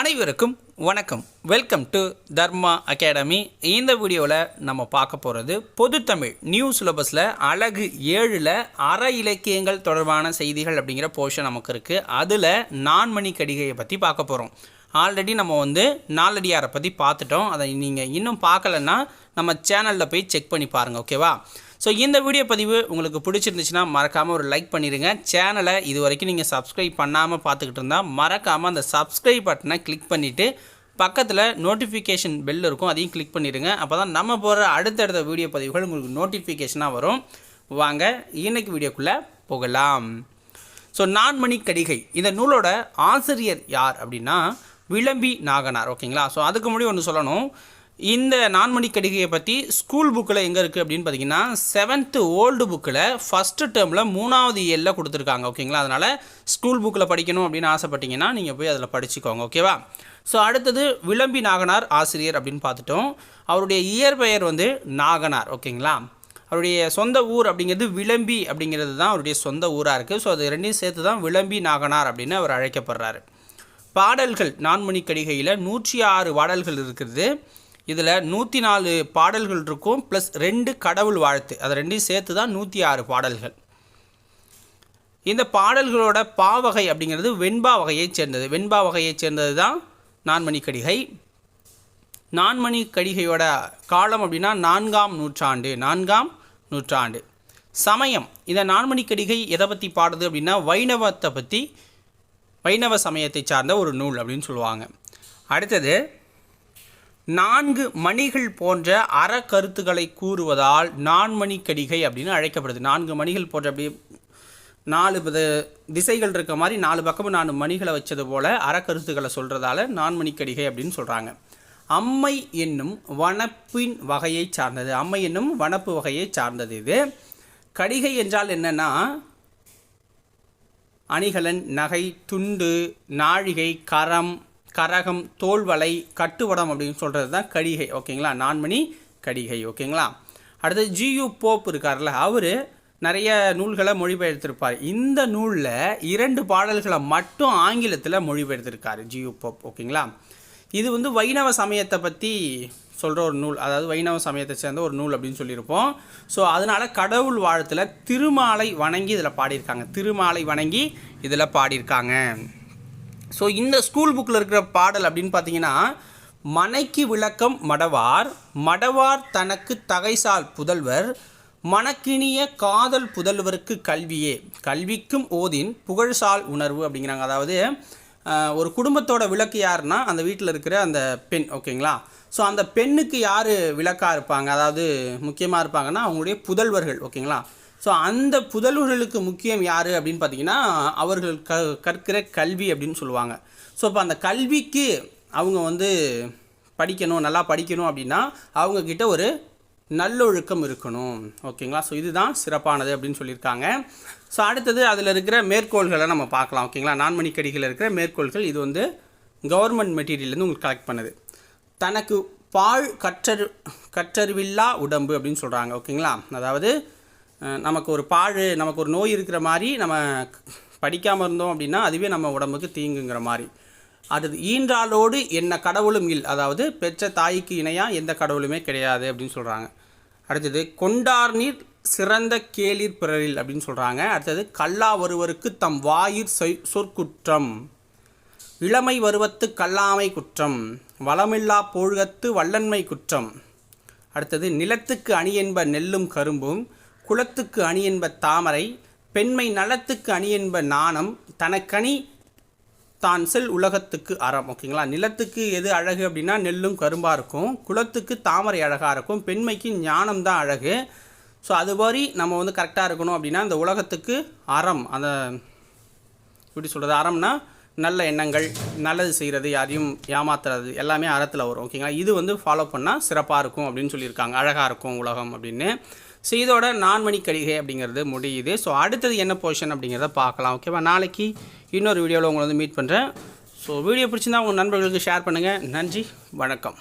அனைவருக்கும் வணக்கம். Welcome to Dharma academy இந்த வீடியோவில் நம்ம பார்க்க போகிறது பொதுத்தமிழ் நியூ சிலபஸில் அழகு ஏழில் அற இலக்கியங்கள் தொடர்பான செய்திகள் அப்படிங்கிற போர்ஷன் நமக்கு இருக்குது அதில் நான்மணி கடிகையை பற்றி பார்க்க போகிறோம் ஆல்ரெடி நம்ம வந்து நாலடியாரை பற்றி பார்த்துட்டோம். அதை நீங்கள் இன்னும் பார்க்கலன்னா நம்ம சேனலில் போய் செக் பண்ணி பாருங்கள் ஓகேவா ஸோ இந்த வீடியோ பதிவு உங்களுக்கு பிடிச்சிருந்துச்சுன்னா மறக்காமல் ஒரு லைக் பண்ணிடுங்க சேனலை இது வரைக்கும் நீங்கள் சப்ஸ்கிரைப் பண்ணாமல் பார்த்துக்கிட்டு இருந்தால் மறக்காமல் அந்த சப்ஸ்கிரைப் பட்டனை கிளிக் பண்ணிவிட்டு பக்கத்தில் நோட்டிஃபிகேஷன் பெல் இருக்கும் அதையும் கிளிக் பண்ணிடுங்க அப்போ தான் நம்ம போகிற அடுத்தடுத்த வீடியோ பதிவுகள் உங்களுக்கு நோட்டிஃபிகேஷனாக வரும். வாங்க இன்னைக்கு வீடியோக்குள்ளே போகலாம். ஸோ நான்மணி கடிகை இந்த நூலோட ஆசிரியர் யார் அப்படின்னா விளம்பி நாகனார். ஓகேங்களா ஸோ அதுக்கு முன்னாடி ஒன்று சொல்லணும். இந்த நான்மணி கடிகையை பற்றி ஸ்கூல் புக்கில் எங்கே இருக்குது அப்படின்னு பார்த்தீங்கன்னா செவன்த்து ஓல்டு புக்கில் ஃபஸ்ட்டு டேர்மில் மூணாவது இயலில் கொடுத்துருக்காங்க ஓகேங்களா அதனால் ஸ்கூல் புக்கில் படிக்கணும் அப்படின்னு ஆசைப்பட்டீங்கன்னா நீங்கள் போய் அதில் படிச்சுக்கோங்க ஓகேவா ஸோ அடுத்தது விளம்பி நாகனார் ஆசிரியர் அப்படின்னு பார்த்துட்டோம். அவருடைய இயற்பெயர் வந்து நாகனார் ஓகேங்களா அவருடைய சொந்த ஊர் அப்படிங்கிறது விளம்பி அப்படிங்கிறது தான் அவருடைய சொந்த ஊராக இருக்குது ஸோ அது ரெண்டையும் சேர்த்து தான் விளம்பி நாகனார் அப்படின்னு அவர் அழைக்கப்படுறாரு. பாடல்கள் நான்மணி கடிகையில் நூற்றி ஆறு பாடல்கள் இருக்கிறது. இதில் நூற்றி நாலு பாடல்கள் இருக்கும் ப்ளஸ் ரெண்டு கடவுள் வாழ்த்து. அதை ரெண்டையும் சேர்த்து தான் நூற்றி ஆறு பாடல்கள். இந்த பாடல்களோட பாவகை அப்படிங்கிறது வெண்பா வகையைச் சேர்ந்தது. வெண்பா வகையைச் சேர்ந்தது தான் நான்மணி கடிகை. நான்மணி கடிகையோட காலம் அப்படின்னா நான்காம் நூற்றாண்டு நான்காம் நூற்றாண்டு. சமயம். இந்த நான்மணி கடிகை எதை பற்றி பாடுது அப்படின்னா வைணவத்தை பற்றி வைணவ சமயத்தை சார்ந்த ஒரு நூல் அப்படின்னு சொல்லுவாங்க. அடுத்தது நான்கு மணிகள் போன்ற அற கருத்துக்களை கூறுவதால் நான்மணி கடிகை அப்படின்னு அழைக்கப்படுது. நான்கு மணிகள் போன்ற அப்படி நாலு வித திசைகள் இருக்க மாதிரி நாலு பக்கமும் நாலு மணிகளை வச்சது போல் அறக்கருத்துக்களை சொல்கிறதால நான்மணி கடிகை அப்படின்னு சொல்கிறாங்க அம்மை என்னும் வனப்பின் வகையை சார்ந்தது. அம்மை என்னும் வனப்பு வகையை சார்ந்தது இது. கடிகை என்றால் என்னென்னா அணிகலன் நகை துண்டு நாழிகை கரம் கரகம் தோல்வலை கட்டுவடம் அப்படின்னு சொல்கிறது தான் கடிகை. ஓகேங்களா? நான்மணி கடிகை. ஓகேங்களா? அடுத்தது ஜியு போப் இருக்கார்ல அவர் நிறைய நூல்களை மொழிபெயர்த்திருப்பார். இந்த நூலில் இரண்டு பாடல்களை மட்டும் ஆங்கிலத்தில் மொழிபெயர்த்திருக்கார் ஜியு போப். ஓகேங்களா? இது வந்து வைணவ சமயத்தை பற்றி சொல்கிற ஒரு நூல். அதாவது வைணவ சமயத்தை சேர்ந்த ஒரு நூல் அப்படின்னு சொல்லியிருப்போம். ஸோ அதனால் கடவுள் வாழ்த்தில் திருமாலை வணங்கி இதில் பாடியிருக்காங்க. திருமாலை வணங்கி இதில் பாடியிருக்காங்க. ஸோ இந்த ஸ்கூல் புக்கில் இருக்கிற பாடல் அப்படின்னு பார்த்தீங்கன்னா மனைக்கு விளக்கம் மடவார் மடவார் தனக்கு தகைசால் புதல்வர் மணக்கினிய காதல் புதல்வருக்கு கல்வியே. கல்விக்கும் ஓதின் புகழ்சால் உணர்வு அப்படிங்கிறாங்க. அதாவது ஒரு குடும்பத்தோட விளக்கு யாருன்னா அந்த வீட்டில் இருக்கிற அந்த பெண் ஓகேங்களா? ஸோ அந்த பெண்ணுக்கு யார் விளக்காக இருப்பாங்க? அதாவது முக்கியமாக இருப்பாங்கன்னா அவங்களுடைய புதல்வர்கள் ஓகேங்களா? ஸோ அந்த புதல்வர்களுக்கு முக்கியம் யார் அப்படின்னு பார்த்தீங்கன்னா அவர்கள் க கற்கிற கல்வி அப்படின்னு சொல்லுவாங்க. ஸோ இப்போ அந்த கல்விக்கு அவங்க வந்து படிக்கணும் நல்லா படிக்கணும் அப்படின்னா அவங்கக்கிட்ட ஒரு நல்லொழுக்கம் இருக்கணும். ஓகேங்களா ஸோ இதுதான் சிறப்பானது அப்படின்னு சொல்லியிருக்காங்க. ஸோ அடுத்தது அதில் இருக்கிற மேற்கோள்களை நம்ம பார்க்கலாம். ஓகேங்களா நான்மணிக்கடிகளில் இருக்கிற மேற்கோள்கள் இது வந்து கவர்மெண்ட் மெட்டீரியல்லேருந்து உங்களுக்கு கலெக்ட் பண்ணுது. தனக்கு பால் கற்றர் கற்றறிவில்லா உடம்பு அப்படின்னு சொல்கிறாங்க ஓகேங்களா அதாவது நமக்கு ஒரு பாழ் நமக்கு ஒரு நோய் இருக்கிற மாதிரி நம்ம படிக்காமல் இருந்தோம் அப்படின்னா அதுவே நம்ம உடம்புக்கு தீங்குங்கிற மாதிரி. அடுத்து ஈன்றாலோடு என்ன கடவுளும் இல். அதாவது பெற்ற தாய்க்கு இணையாக எந்த கடவுளுமே கிடையாது அப்படின்னு சொல்கிறாங்க அடுத்தது கொண்டார் நீர் சிறந்த கேளிர் பிறரில் அப்படின்னு சொல்கிறாங்க அடுத்தது கல்லா ஒருவருக்கு தம் வாயிற் சொற்குற்றம். இளமை வருவத்து கல்லாமை குற்றம். வளமில்லா போழ்கத்து வல்லன்மை குற்றம். அடுத்தது நிலத்துக்கு அணி என்ப நெல்லும் கரும்பும். குலத்துக்கு அணி என்ப தாமரை பெண்மை நலத்துக்கு அணி என்ப நாணம் தனக்கணி தான் செல் உலகத்துக்கு அறம். ஓகேங்களா? நிலத்துக்கு எது அழகு அப்படின்னா நெல்லும் கரும்பாக இருக்கும். குலத்துக்கு தாமரை அழகாக இருக்கும். பெண்மைக்கு ஞானம் தான் அழகு. ஸோ அது மாதிரி நம்ம வந்து கரெக்டாக இருக்கணும் அப்படின்னா இந்த உலகத்துக்கு அறம். அந்த எப்படி சொல்கிறது அறம்னா நல்ல எண்ணங்கள் நல்லது செய்கிறது யாரையும் ஏமாத்துறது எல்லாமே அறத்தில் வரும். ஓகேங்களா? இது வந்து ஃபாலோ பண்ணால் சிறப்பாக இருக்கும் அப்படின்னு சொல்லியிருக்காங்க. அழகாக இருக்கும் உலகம் அப்படின்னு. ஸோ இதோட நான்மணி கடிகை அப்படிங்கிறது முடியுது. ஸோ அடுத்தது என்ன போர்ஷன் அப்படிங்கிறத பார்க்கலாம் ஓகேவா நாளைக்கு இன்னொரு வீடியோவில் உங்களை வந்து மீட் பண்ணுறேன் ஸோ வீடியோ பிடிச்சிருந்தா உங்கள் நண்பர்களுக்கு ஷேர் பண்ணுங்கள் நன்றி வணக்கம்.